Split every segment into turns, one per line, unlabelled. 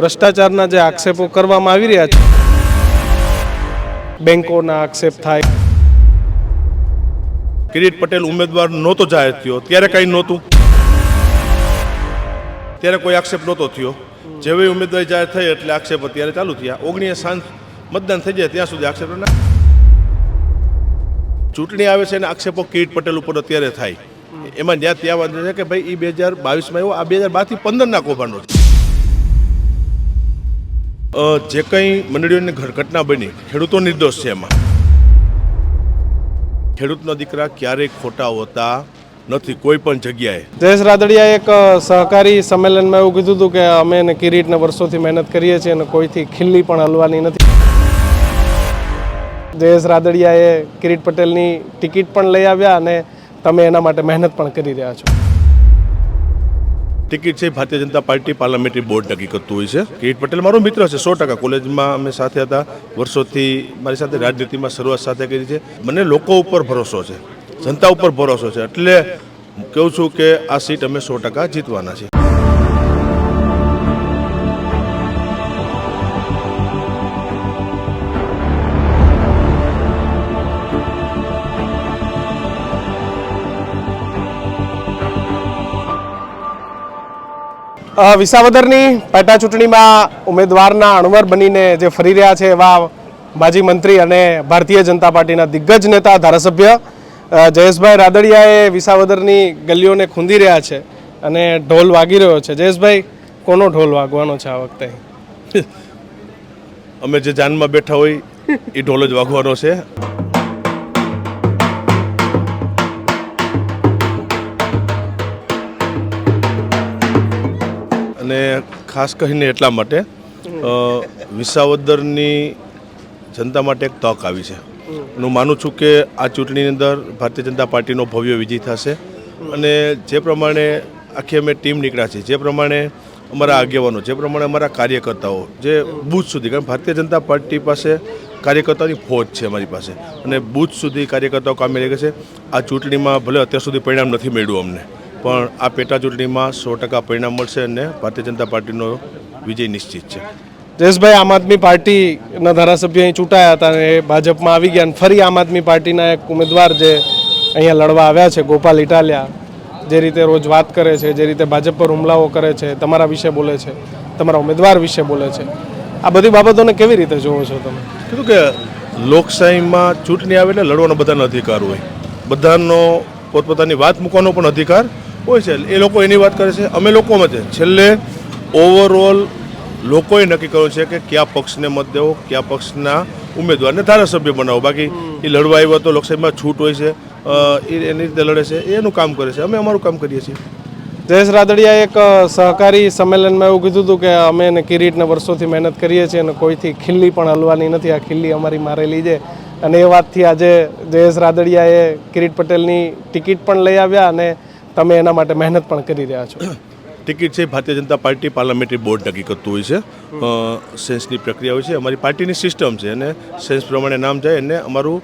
ભ્રષ્ટાચારના જે આક્ષેપો કરવામાં આવી રહ્યા છે, બેંકોના આક્ષેપ થાય.
કિરીટ પટેલ ઉમેદવાર નહોતો જાહેર થયો, ત્યારે કંઈ નહોતું. ત્યારે કોઈ આક્ષેપ નહોતો થયો. જેવી ઉમેદવારી જાહેર થઈ એટલે આક્ષેપ અત્યારે ચાલુ થયા. ઓગણીએ સાંજ મતદાન થઈ જાય ત્યાં સુધી આક્ષેપ ચૂંટણી આવે છે અને આક્ષેપો કિરીટ પટેલ ઉપર અત્યારે થાય. એમાં જ્યાં ત્યાં વાંધો છે કે ભાઈ એ બે હજાર બાવીસમાં એવો આ બે હજાર બારથી પંદરના કૌભાંડો છે. જે કંઈ મંડળીઓની ઘટના બની, ખેડૂતો નિર્દોષ છે એમાં. ખેડૂતના દીકરા ક્યારેય ખોટા હોતા નથી, કોઈ પણ જગ્યાએ.
જયેશ રાદડિયા એક સહકારી સંમેલનમાં એવું કીધું હતું કે અમે એને કિરીટને વર્ષોથી મહેનત કરીએ છીએ અને કોઈથી ખીલ્લી પણ હલવાની નથી. જયેશ રાદડિયાએ કિરીટ પટેલની ટિકિટ પણ લઈ આવ્યા અને તમે એના માટે મહેનત પણ કરી રહ્યા છો.
ટિકિટ છે, Bharatiya Janata party parliamentary board નક્કી કરતું હોય છે. કિરીટ પટેલ, મારો મિત્ર છે, સો ટકા કોલેજમાં અમે સાથે હતા. વર્ષોથી મારી સાથે રાજનીતિમાં શરૂઆત સાથે કરી છે. મને લોકો ઉપર ભરોસો છે, જનતા ઉપર ભરોસો છે. એટલે કહું છું કે આ સીટ અમે સો ટકા જીતવાના છે
વિસાવદરની પેટા ચૂંટણીમાં ઉમેદવારના અણવર બનીને જે ફરી રહ્યા છે એવા માજી મંત્રી અને ભારતીય જનતા પાર્ટીના દિગ્ગજ નેતા, ધારાસભ્ય જયેશભાઈ રાદડિયાએ વિસાવદરની ગલીઓને ખૂંદી રહ્યા છે અને ઢોલ વાગી રહ્યો છે. જયેશભાઈ, કોનો ઢોલ વાગવાનો છે આ વખતે?
અમે જે જાનમાં બેઠા હોય, એ ઢોલ જ વાગવાનો છે. અને ખાસ કરીને એટલા માટે વિસાવદરની જનતા માટે એક તક આવી છે. હું માનું છું કે આ ચૂંટણીની અંદર ભારતીય જનતા પાર્ટીનો ભવ્ય વિજય થશે અને જે પ્રમાણે આખી અમે ટીમ નીકળ્યા છે જે પ્રમાણે અમારા આગેવાનો, જે પ્રમાણે અમારા કાર્યકર્તાઓ, જે બૂથ સુધી, કારણ ભારતીય જનતા પાર્ટી પાસે કાર્યકર્તાઓની ફોજ છે અમારી પાસે અને બૂથ સુધી કાર્યકર્તાઓ કામે લાગે છે. આ ચૂંટણીમાં ભલે અત્યાર સુધી પરિણામ નથી મળ્યું અમને પણ આ પેટા ચૂંટણીમાં સો ટકા પરિણામ મળશે અને ભારતીય જનતા પાર્ટીનો વિજય નિશ્ચિત છે.
જયેશભાઈ આમ આદમી પાર્ટીના ધારાસભ્ય અહીં ચૂંટાયા હતા અને ભાજપમાં આવી ગયા અને ફરી આમ આદમી પાર્ટીના એક ઉમેદવાર જે અહીંયા લડવા આવ્યા છે ગોપાલ ઇટાલિયા જે રીતે રોજ વાત કરે છે જે રીતે ભાજપ પર હુમલાઓ કરે છે તમારા વિશે બોલે છે તમારા ઉમેદવાર વિશે બોલે છે. આ બધી બાબતોને કેવી રીતે જોવો છો તમે?
કીધું કે લોકશાહીમાં ચૂંટણી આવે એટલે લડવાનો બધાનો અધિકાર હોય. બધાનો પોતપોતાની વાત મૂકવાનો પણ અધિકાર હોય છે, એ લોકો એની વાત કરે છે. અમે લોકોમાં છે. છેલ્લે ઓવરઓલ લોકોએ નક્કી કર્યું છે કે કયા પક્ષને મત દેવો, કયા પક્ષના ઉમેદવારને ધારાસભ્ય બનાવો. બાકી એ લડવા આવ્યો તો લોકશાહીમાં છૂટ હોય છે એ એની રીતે લડે છે એનું કામ કરે છે. અમે અમારું કામ કરીએ છીએ.
જયેશ રાદડિયા એક સહકારી સંમેલનમાં એવું કીધું હતું કે અમે એને કિરીટને વર્ષોથી મહેનત કરીએ છીએ અને કોઈથી ખીલ્લી પણ હલવાની નથી, આ ખીલ્લી અમારી મારેલી છે. અને એ વાતથી આજે જયેશ રાદડિયાએ કિરીટ પટેલની ટિકિટ પણ લઈ આવ્યા અને તમે એના માટે મહેનત પણ કરી રહ્યા છો.
ટિકિટ છે, Bharatiya Janata party parliamentary board નક્કી કરતું હોય છે. સેન્સની પ્રક્રિયા હોય છે. અમારી પાર્ટીની સિસ્ટમ છે અને સેન્સ પ્રમાણે નામ જાય અને અમારું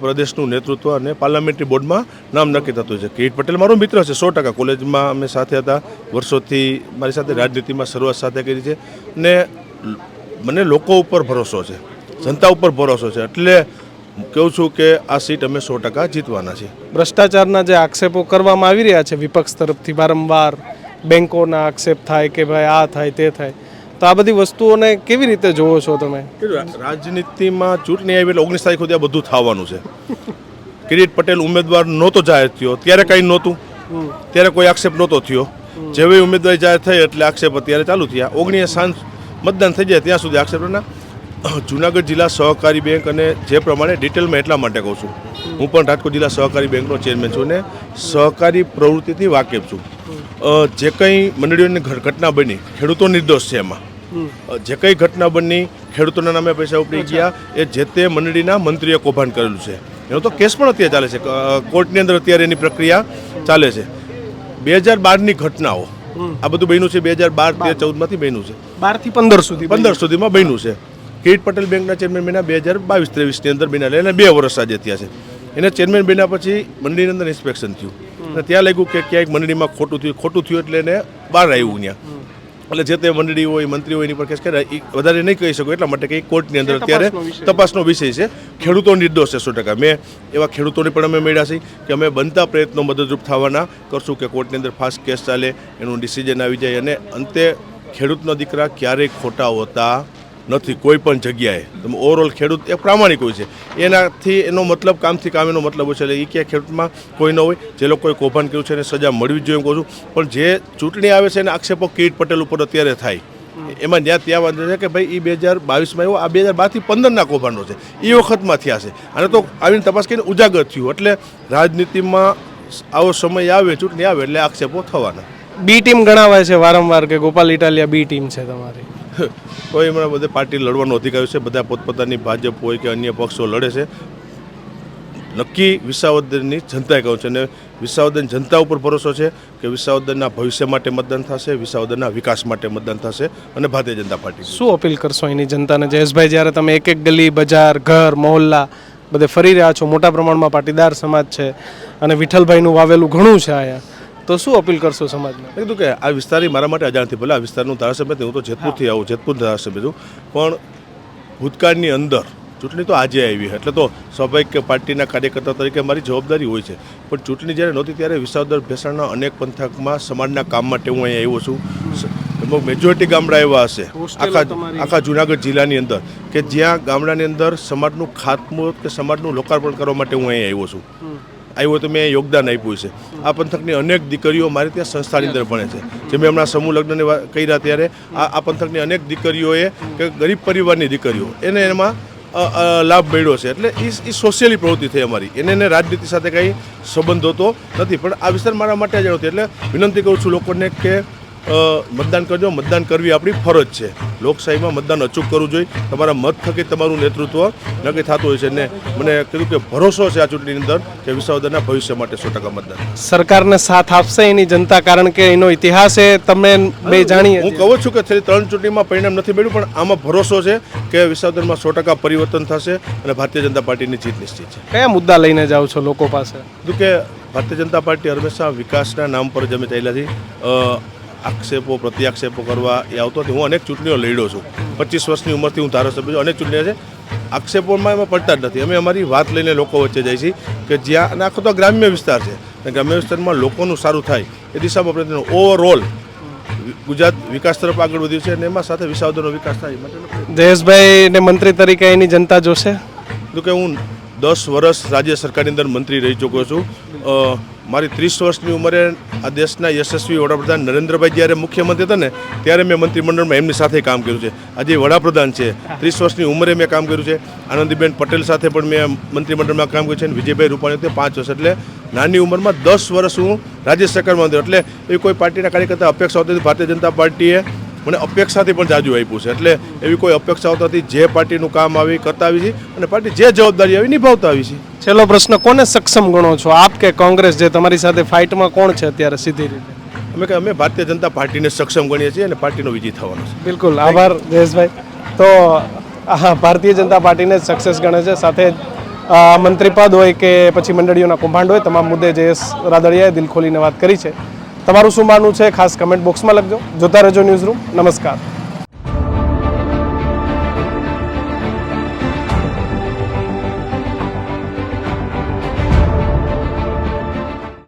પ્રદેશનું નેતૃત્વ અને પાર્લામેન્ટરી બોર્ડમાં નામ નક્કી થતું છે. કિરીટ પટેલ મારો મિત્ર છે, સો ટકા કોલેજમાં અમે સાથે હતા. વર્ષોથી મારી સાથે રાજનીતિમાં શરૂઆત સાથે કરી છે. અને મને લોકો ઉપર ભરોસો છે. જનતા ઉપર ભરોસો છે. એટલે કહું છું કે આ સીટ અમે સો ટકા જીતવાના છીએ.
ભ્રષ્ટાચારના જે આક્ષેપો કરવામાં આવી રહ્યા છે વિપક્ષ તરફથી વારંવાર બેંકોના આક્ષેપ થાય કે ભાઈ આ થાય તે થાય તો આ બધી વસ્તુઓને કેવી રીતે જોવો છો તમે?
રાજનીતિમાં ચૂંટણી આવી એટલે ઓગણીસ તારીખ સુધી આ બધું થવાનું છે. કિરીટ પટેલ ઉમેદવાર નહોતો જાહેર થયો ત્યારે કંઈ નહોતું. ત્યારે કોઈ આક્ષેપ નહોતો થયો. જેવી ઉમેદવારી જાહેર થઈ એટલે આક્ષેપ અત્યારે ચાલુ થયા. ઓગણીસ સાંજ મતદાન થઈ જાય ત્યાં સુધી આક્ષેપ ના જુનાગઢ જિલ્લા સહકારી બેંક અને જે પ્રમાણે ડિટેલમાં એટલા માટે કહું છું. હું પણ રાજકોટ જિલ્લા સહકારી બેંકનો ચેરમેન છું અને સહકારી પ્રવૃત્તિથી વાકેફ છું. જે કંઈ મંડળીઓની ઘટના બની ખેડૂતો નિર્દોષ છે એમાં. જે કંઈ ઘટના બની ખેડૂતોના નામે પૈસા ઉપડી ગયા એ જે તે મંડળીના મંત્રીએ કૌભાંડ કરેલું છે. એનો તો કેસ પણ અત્યારે ચાલે છે. કોર્ટની અંદર અત્યારે એની પ્રક્રિયા ચાલે છે. બે હજાર બારની ઘટનાઓ આ બધું બન્યું છે બે હજાર બાર તેર ચૌદમાંથી બન્યું છે.
બારથી પંદર સુધી
પંદર સુધીમાં બન્યું છે. કિરીટ પટેલ બેંકના ચેરમેન બન્યા બે હજાર બાવીસ ત્રેવીસની અંદર બન્યા એટલે બે વર્ષ આજે થયા છે. એને ચેરમેન બન્યા પછી મંડળીની અંદર ઇન્સ્પેક્શન થયું. અને ત્યાં લાગ્યું કે ક્યાંક મંડળીમાં ખોટું થયું ખોટું થયું એટલે એને બહાર આવ્યું ત્યાં એટલે જે તે મંડળી હોય મંત્રી હોય એની પર કેસ કરે વધારે નહીં કહી શકો એટલા માટે કે કોર્ટની અંદર અત્યારે
તપાસનો વિષય.
તપાસનો વિષય છે. ખેડૂતો નિર્દોષ છે સો ટકા. મેં એવા ખેડૂતોને પણ અમે મળ્યા છીએ કે અમે બનતા પ્રયત્નો મદદરૂપ થવાના કરશું કે કોર્ટની અંદર ફાસ્ટ કેસ ચાલે એનું ડિસિઝન આવી જાય અને અંતે ખેડૂતના દીકરા ક્યારેય ખોટા હોતા નથી, કોઈ પણ જગ્યાએ. તમે ઓવરઓલ ખેડૂત, એ પ્રામાણિક હોય છે. એનાથી એનો મતલબ, કામથી કામ એનો મતલબ હોય છે. એટલે એ ક્યાં ખેડૂતમાં કોઈ ન હોય. જે લોકોએ કૌભાંડ કર્યું છે એને સજા મળવી જ જોઈએ એમ કહું છું. પણ જે ચૂંટણી આવે છે એને આક્ષેપો કિરીટ પટેલ ઉપર અત્યારે થાય. એમાં જ્યાં ત્યાં વાંધો છે કે ભાઈ એ બે હજાર બાવીસમાં આવ્યો, આ બે હજાર બારથી પંદરના કૌભાંડો છે. એ વખતમાં થયા છે અને તો આવીને તપાસ કરીને ઉજાગર થયું. એટલે રાજનીતિમાં આવો સમય આવે, ચૂંટણી આવે, એટલે આક્ષેપો થવાના.
બી ટીમ ગણાવાય છે વારંવાર કે ગોપાલ ઇટાલિયા બી ટીમ છે તમારી.
કોઈ એમણે બધે પાર્ટી લડવાનો અધિકાર છે, બધા પોતપોતાની ભાજપ હોય કે અન્ય પક્ષો લડે છે. નક્કી વિસાવદરની જનતાએ કહ્યું છે અને વિસાવદન જનતા ઉપર ભરોસો છે કે વિસાવદનના ભવિષ્ય માટે મતદાન થશે, વિસાવદનના વિકાસ માટે મતદાન થશે અને ભારતીય જનતા પાર્ટી.
શું અપીલ કરશો એની જનતાને? જયેશભાઈ, જ્યારે તમે એક એક ગલી, બજાર, ઘર, મહોલ્લા બધે ફરી રહ્યા છો, મોટા પ્રમાણમાં પાટીદાર સમાજ છે અને વિઠ્ઠલભાઈનું વાવેલું ઘણું છે અહીંયા. તો શું અપીલ કરશો સમાજને?
મેં કીધું કે આ વિસ્તાર મારા માટે અજાણથી ભલે આ વિસ્તારનું ધારાસભ્ય હું તો જેતપુરથી આવું જેતપુર ધારાસભ્ય છું. પણ ભૂતકાળની અંદર ચૂંટણી તો આજે આવી એટલે તો સ્વાભાવિક કે પાર્ટીના કાર્યકર્તા તરીકે મારી જવાબદારી હોય છે. પણ ચૂંટણી જ્યારે નહોતી ત્યારે વિસાવદર ભેસાણના અનેક પંથકમાં સમાજના કામ માટે હું અહીંયા આવ્યો છું. એમાં મેજોરિટી ગામડા એવા હશે. આખા આખા જુનાગઢ જિલ્લાની અંદર. કે જ્યાં ગામડાની અંદર સમાજનું ખાતમુહૂર્ત કે સમાજનું લોકાર્પણ કરવા માટે હું અહીંયા આવ્યો છું. આવ્યો તો મેં યોગદાન આપ્યું છે. આ પંથકની અનેક દીકરીઓ મારી ત્યાં સંસ્થાની અંદર ભણે છે. જે મેં હમણાં સમૂહ લગ્નને કર્યા ત્યારે, આ આ પંથકની અનેક દીકરીઓએ કે ગરીબ પરિવારની દીકરીઓ, એને એમાં લાભ મળ્યો છે. એટલે એ સોશિયલી પ્રવૃત્તિ થઈ અમારી. એને એને રાજનીતિ સાથે કંઈ સંબંધ હોતો નથી. પણ આ વિસ્તાર મારા માટે જ નથી એટલે વિનંતી કરું છું લોકોને કે મતદાન કરજો. મતદાન કરવી આપણી ફરજ છે. લોકશાહીમાં મતદાન અચૂક કરવું જોઈએ. તમારા મત થકી તમારું નેતૃત્વ નક્કી થતું હોય છે ને મને કીધું કે ભરોસો છે આ ચૂંટણીની અંદર કે વિસાવદરના ભવિષ્ય માટે સો ટકા મતદાન.
સરકારને સાથ આપશે એની જનતા કારણ કે એનો ઇતિહાસ એ તમે બે જાણીએ.
હું કહું છું કે છેલ્લી ત્રણ ચૂંટણીમાં પરિણામ નથી મળ્યું પણ આમાં ભરોસો છે કે વિસાવદરમાં સો ટકા પરિવર્તન થશે અને ભારતીય જનતા પાર્ટીની જીત નિશ્ચિત છે.
કયા મુદ્દા લઈને જાઓ છો લોકો પાસે?
કે ભારતીય જનતા પાર્ટી હંમેશા વિકાસના નામ પર જમી થયેલા અ, આક્ષેપો પ્રત્યાક્ષેપો કરવા એ આવતો નથી. હું અનેક ચૂંટણીઓ લડ્યો છું. પચીસ વર્ષની ઉંમરથી હું ધારાસભ્ય છું. અનેક ચૂંટણીઓ છે. આક્ષેપોમાં એમાં પડતા જ નથી. અમે અમારી વાત લઈને લોકો વચ્ચે જાય છીએ કે જ્યાં અને આખો તો ગ્રામ્ય વિસ્તાર છે. અને ગ્રામ્ય વિસ્તારમાં લોકોનું સારું થાય એ દિશામાં પ્રયત્ન ઓવરઓલ ગુજરાત વિકાસ તરફ આગળ વધ્યું છે અને એમાં સાથે વિસાવદરનો વિકાસ થાય જયેશભાઈ
ને મંત્રી તરીકે એની જનતા જોશે?
તો કે હું દસ વર્ષ રાજ્ય સરકારની અંદર મંત્રી રહી ચૂક્યો છું. મારી ત્રીસ વર્ષની ઉંમરે આ દેશના યશસ્વી વડાપ્રધાન નરેન્દ્રભાઈ જ્યારે મુખ્યમંત્રી હતા ને, ત્યારે મેં મંત્રીમંડળમાં એમની સાથે કામ કર્યું છે. આજે વડાપ્રધાન છે. ત્રીસ વર્ષની ઉંમરે મેં કામ કર્યું છે. આનંદીબેન પટેલ સાથે પણ મેં મંત્રીમંડળમાં કામ કર્યું છે અને વિજયભાઈ રૂપાણી તે પાંચ વર્ષ. એટલે નાની ઉંમરમાં દસ વર્ષ હું રાજ્ય સરકારમાં હતો. એટલે એ કોઈ પાર્ટીના કાર્યકર્તા અપેક્ષા હોતી હતી ભારતીય જનતા પાર્ટીએ મને અપેક્ષાથી પણ જાજુ આપ્યું છે. એટલે એવી કોઈ અપેક્ષાઓ નથી જે પાર્ટીનું કામ આવી કરતા આવી છે અને પાર્ટી જે જવાબદારી આવી નિભાવતા આવી છે.
છેલ્લો પ્રશ્ન કોને સક્ષમ ગણો છો? આપ કે કોંગ્રેસ જે તમારી સાથે ફાઇટમાં કોણ છે અત્યારે સીધી રીતે?
અમે કે અમે ભારતીય જનતા પાર્ટીને સક્ષમ ગણીએ છીએ અને પાર્ટીનો વિજય થવાનો છે.
બિલકુલ આભાર જયેશભાઈ તો હા ભારતીય જનતા પાર્ટીને જ સક્સેસ ગણે છે. સાથે મંત્રીપદ હોય કે પછી મંડળીઓના કૌભાંડ હોય તમામ મુદ્દે જયેશ રાદડિયાએ દિલ ખોલીને વાત કરી છે. તમારું શું માનવું છે? ખાસ કમેન્ટ બોક્સમાં લખજો. જોતા રહેજો ન્યૂઝ રૂમ નમસ્કાર.